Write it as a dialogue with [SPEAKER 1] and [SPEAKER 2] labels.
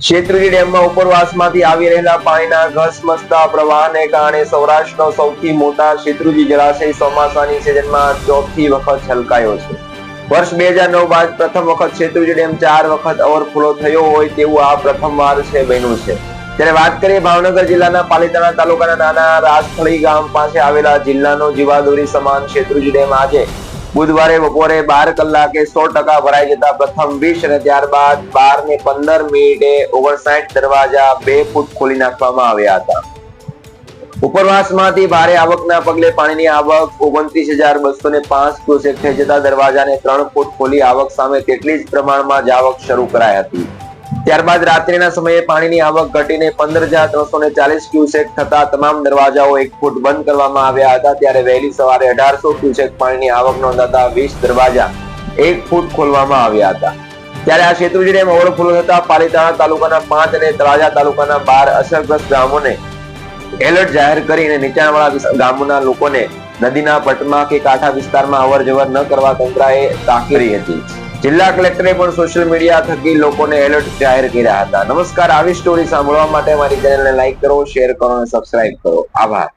[SPEAKER 1] શેત્રુંજી ડેમમાં ઉપરવાસમાંથી આવી રહેલા પાણીના ઘસમસતા પ્રવાહને કારણે સૌરાષ્ટ્રનો સૌથી મોટા શેત્રુંજી જળાશય ચોમાસાની સિઝનમાં ચોથી વખત છલકાયો છે. વર્ષ બે હજાર નવ બાદ પ્રથમ વખત શેત્રુંજી ડેમ ચાર વખત ઓવરફ્લો થયો હોય તેવું આ પ્રથમવાર છે બન્યું છે. ત્યારે વાત કરીએ ભાવનગર જિલ્લાના પાલીતાણા તાલુકાના નાના રાજથળી ગામ પાસે આવેલા જિલ્લાનો જીવાદોરી સમાન શેત્રુંજી ડેમ આજે બુધવારે બપોરે બાર કલાકે સો ટકા ભરાઈ જતા પ્રથમ વીસ અને ત્યારબાદ બાર ને પંદર મિનિટે ઓગણસાઠ દરવાજા બે ફૂટ ખોલી નાખવામાં આવ્યા હતા. ઉપરવાસમાંથી ભારે આવકના પગલે પાણીની આવક ઓગણત્રીસ હજાર બસો ને પાંચ ક્યુસેક થઈ જતા દરવાજાને ત્રણ ફૂટ ખોલી આવક સામે તેટલી જ પ્રમાણમાં જ આવક શરૂ કરાઈ હતી. ત્યારબાદ રાત્રિના સમયે પાણીની આવક ઘટીને પંદર હજાર ત્રણસો ને ચાલીસ ક્યુસેક થતા તમામ દરવાજાઓ એક ફૂટ બંધ કરવામાં આવ્યા હતા. ત્યારે વહેલી સવારે અઢારસો ક્યુસેક પાણીની આવક નોંધાતા વીસ દરવાજા એક ફૂટ ખોલવામાં આવ્યા હતા. ત્યારે આ શેત્રુંજી ડેમ ઓવરફ્લો થતા પાલીતાણા તાલુકાના પાંચ અને તળાજા તાલુકાના બાર અસરગ્રસ્ત ગામોને એલર્ટ જાહેર કરીને નીચાણવાળા ગામોના લોકોને નદીના પટમાં કે કાંઠા વિસ્તારમાં અવર જવર ન કરવા તંત્રએ તાકીદ કરી હતી. જિલ્લા કલેક્ટરે પણ સોશિયલ મીડિયા થકી લોકોને એલર્ટ જાહેર કર્યા હતા. નમસ્કાર, આવી સ્ટોરી સાંભળવા માટે મારી ચેનલને લાઈક કરો શેર કરો અને સબસ્ક્રાઇબ કરો. આભાર.